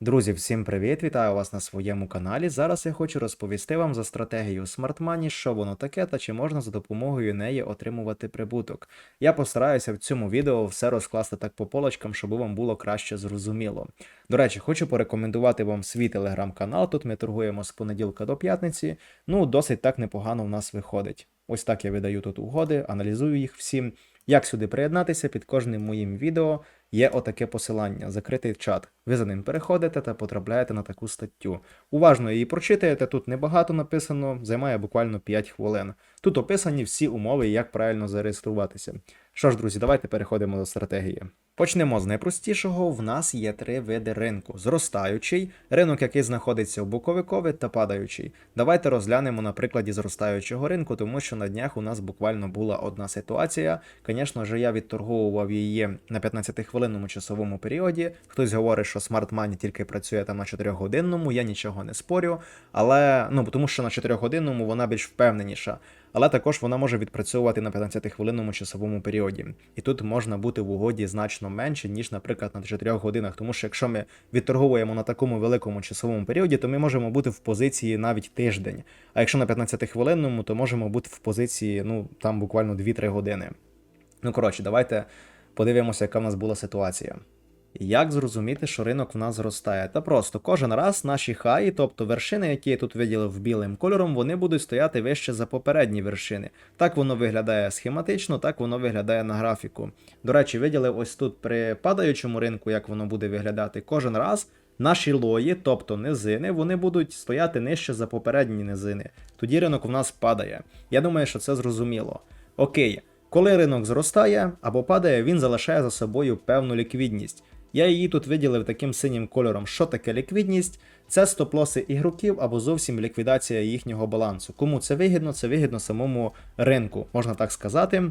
Друзі, всім привіт! Вітаю вас на своєму каналі. Зараз я хочу розповісти вам за стратегію Smart Money, що воно таке та чи можна за допомогою неї отримувати прибуток. Я постараюся в цьому відео все розкласти так по полочкам, щоб вам було краще зрозуміло. До речі, хочу порекомендувати вам свій телеграм-канал. Тут ми торгуємо з понеділка до п'ятниці. Ну, досить так непогано в нас виходить. Ось так я видаю тут угоди, аналізую їх всім. Як сюди приєднатися під кожним моїм відео є отаке посилання, закритий чат. Ви за ним переходите та потрапляєте на таку статтю. Уважно її прочитаєте, тут небагато написано, займає буквально 5 хвилин. Тут описані всі умови, як правильно зареєструватися. Що ж, друзі, давайте переходимо до стратегії. Почнемо з найпростішого. В нас є три види ринку: зростаючий, ринок, який знаходиться в боковикові та падаючий. Давайте розглянемо на прикладі зростаючого ринку, тому що на днях у нас буквально була одна ситуація. Звісно ж, я відторговував її на 15-хвилинному часовому періоді. Хтось говорить, що Money тільки працює там на 4-годинному, я нічого не спорю. Але ну тому що на 4-годинному вона більш впевненіша. Але також вона може відпрацьовувати на 15-хвилинному часовому періоді. І тут можна бути в угоді значно менше, ніж, наприклад, на 4 годинах. Тому що якщо ми відторговуємо на такому великому часовому періоді, то ми можемо бути в позиції навіть тиждень. А якщо на 15-хвилинному, то можемо бути в позиції, ну там буквально 2-3 години. Ну коротше, давайте подивимося, яка в нас була ситуація. Як зрозуміти, що ринок в нас зростає? Та просто кожен раз наші хаї, тобто вершини, які я тут виділив білим кольором, вони будуть стояти вище за попередні вершини. Так воно виглядає схематично, так воно виглядає на графіку. До речі, виділив ось тут при падаючому ринку, як воно буде виглядати. Кожен раз наші лої, тобто низини, вони будуть стояти нижче за попередні низини. Тоді ринок в нас падає. Я думаю, що це зрозуміло. Окей, коли ринок зростає або падає, він залишає за собою певну ліквідність. Я її тут виділив таким синім кольором. Що таке ліквідність? Це стоп-лоси ігроків або зовсім ліквідація їхнього балансу. Кому це вигідно? Це вигідно самому ринку, можна так сказати.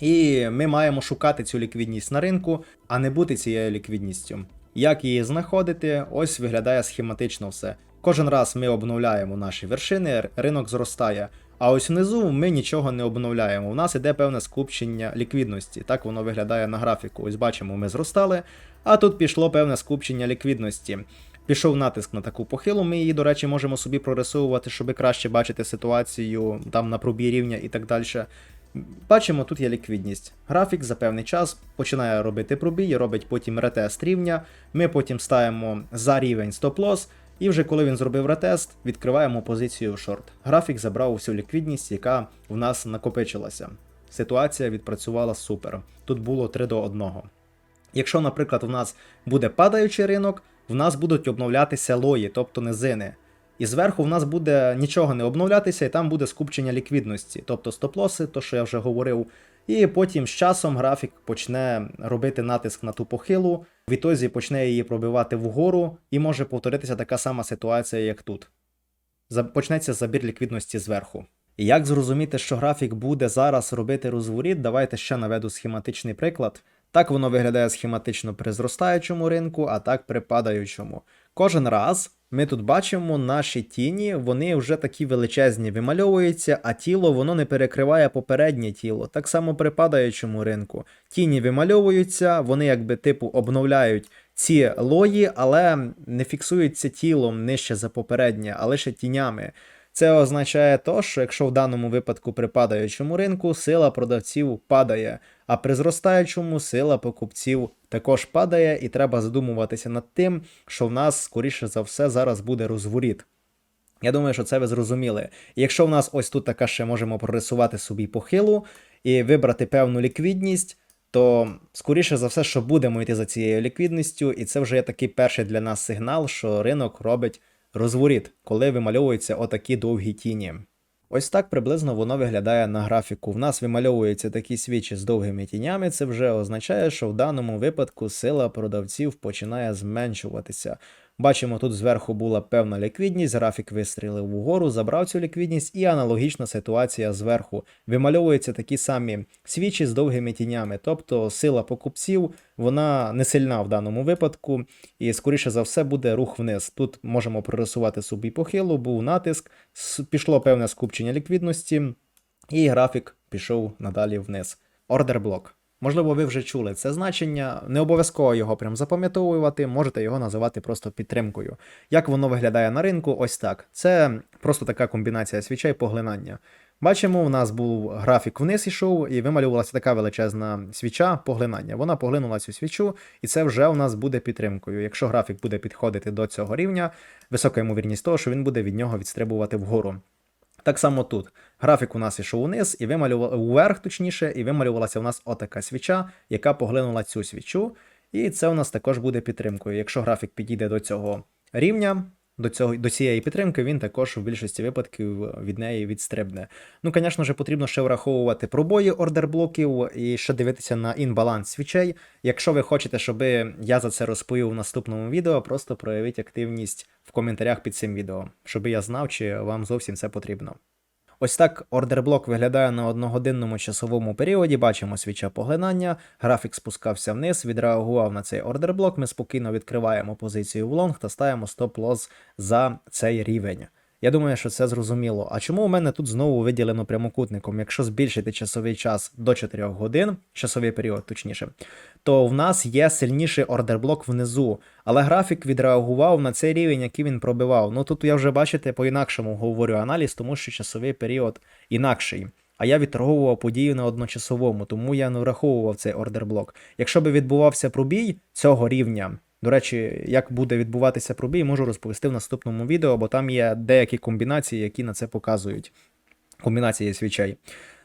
І ми маємо шукати цю ліквідність на ринку, а не бути цією ліквідністю. Як її знаходити? Ось виглядає схематично все. Кожен раз ми обновляємо наші вершини, ринок зростає. А ось внизу ми нічого не обновляємо. У нас іде певне скупчення ліквідності. Так воно виглядає на графіку. Ось бачимо, ми зростали, а тут пішло певне скупчення ліквідності. Пішов натиск на таку похилу, ми її, до речі, можемо собі прорисовувати, щоб краще бачити ситуацію там на пробій рівня і так далі. Бачимо, тут є ліквідність. Графік за певний час починає робити пробій, робить потім ретест рівня. Ми потім ставимо за рівень стоп-лосс, і вже коли він зробив ретест, відкриваємо позицію шорт. Графік забрав усю ліквідність, яка в нас накопичилася. Ситуація відпрацювала супер. Тут було 3 до 1. Якщо, наприклад, в нас буде падаючий ринок, в нас будуть обновлятися лої, тобто низини. І зверху в нас буде нічого не обновлятися, і там буде скупчення ліквідності, тобто стоп-лоси, то що я вже говорив. І потім з часом графік почне робити натиск на ту похилу, в ітозі почне її пробивати вгору, і може повторитися така сама ситуація, як тут. Почнеться забір ліквідності зверху. Як зрозуміти, що графік буде зараз робити розворіт, давайте ще наведу схематичний приклад. Так воно виглядає схематично при зростаючому ринку, а так при падаючому. Кожен раз ми тут бачимо наші тіні, вони вже такі величезні вимальовуються, а тіло воно не перекриває попереднє тіло. Так само при падаючому ринку. Тіні вимальовуються, вони якби типу обновляють ці лої, але не фіксуються тілом нижче за попереднє, а лише тінями. Це означає то, що якщо в даному випадку при падаючому ринку сила продавців падає, а при зростаючому сила покупців також падає, і треба задумуватися над тим, що в нас, скоріше за все, зараз буде розворіт. Я думаю, що це ви зрозуміли. Якщо в нас ось тут така ще можемо прорисувати собі похилу і вибрати певну ліквідність, то скоріше за все, що будемо йти за цією ліквідністю, і це вже є такий перший для нас сигнал, що ринок робить розворіт, коли вимальовуються отакі довгі тіні. Ось так приблизно воно виглядає на графіку. В нас вимальовуються такі свічі з довгими тінями. Це вже означає, що в даному випадку сила продавців починає зменшуватися. Бачимо, тут зверху була певна ліквідність, графік вистрілив вгору, забрав цю ліквідність, і аналогічна ситуація зверху. Вимальовуються такі самі свічі з довгими тінями, тобто сила покупців вона не сильна в даному випадку, і скоріше за все буде рух вниз. Тут можемо прорисувати собі похилу, був натиск, пішло певне скупчення ліквідності, і графік пішов надалі вниз. Ордер блок. Можливо, ви вже чули це значення, не обов'язково його прям запам'ятовувати, можете його називати просто підтримкою. Як воно виглядає на ринку? Ось так. Це просто така комбінація свічей поглинання. Бачимо, у нас був графік вниз ішов, і вималювалася така величезна свіча поглинання. Вона поглинула цю свічу, і це вже у нас буде підтримкою. Якщо графік буде підходити до цього рівня, висока ймовірність того, що він буде від нього відстрибувати вгору. Так само тут. Графік у нас ішов униз, і вималював вверх, точніше, і вималювалася у нас отака свіча, яка поглинула цю свічу. І це у нас також буде підтримкою. Якщо графік підійде до цього рівня, до цього до цієї підтримки, він також в більшості випадків від неї відстрибне. Ну, звісно ж, потрібно ще враховувати пробої ордерблоків і ще дивитися на інбаланс свічей. Якщо ви хочете, щоб я за це розповів в наступному відео, просто проявіть активність в коментарях під цим відео, щоб я знав, чи вам зовсім це потрібно. Ось так ордерблок виглядає на одногодинному часовому періоді. Бачимо свіча поглинання, графік спускався вниз, відреагував на цей ордерблок. Ми спокійно відкриваємо позицію в лонг та ставимо стоп-лосс за цей рівень. Я думаю, що це зрозуміло. А чому у мене тут знову виділено прямокутником? Якщо збільшити часовий час до 4 годин, часовий період точніше, то в нас є сильніший ордерблок внизу, але графік відреагував на цей рівень, який він пробивав. Ну тут я вже бачите, по-інакшому говорю аналіз, тому що часовий період інакший. А я відторговував подію на одночасовому, тому я не враховував цей ордерблок. Якщо би відбувався пробій цього рівня, до речі, як буде відбуватися пробій, можу розповісти в наступному відео, бо там є деякі комбінації, які на це показують. Комбінації свічей.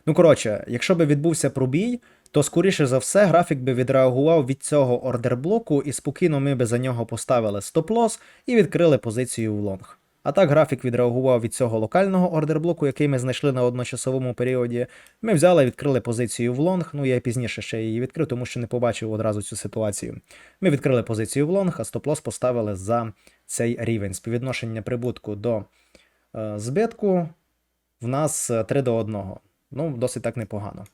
Ну, коротше, якщо би відбувся пробій, то скоріше за все графік би відреагував від цього ордерблоку, і спокійно ми би за нього поставили стоп-лосс і відкрили позицію в лонг. А так графік відреагував від цього локального ордерблоку, який ми знайшли на одночасовому періоді. Ми взяли, відкрили позицію в лонг. Ну я пізніше ще її відкрив, тому що не побачив одразу цю ситуацію. Ми відкрили позицію в лонг, а стоп-лосс поставили за цей рівень. Співвідношення прибутку до е, збитку в нас 3 до 1. Ну, досить так непогано.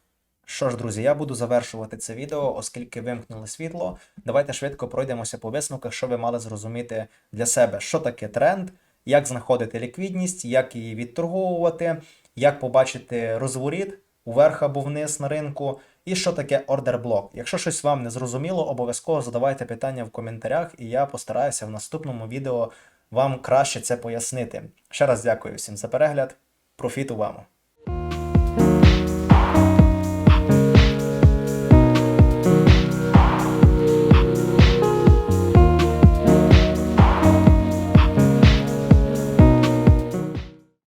Що ж, друзі, я буду завершувати це відео, оскільки вимкнули світло. Давайте швидко пройдемося по висновках, що ви мали зрозуміти для себе, що таке тренд, як знаходити ліквідність, як її відторговувати, як побачити розворіт уверх або вниз на ринку, і що таке ордерблок. Якщо щось вам не зрозуміло, обов'язково задавайте питання в коментарях, і я постараюся в наступному відео вам краще це пояснити. Ще раз дякую всім за перегляд. Профіту вам!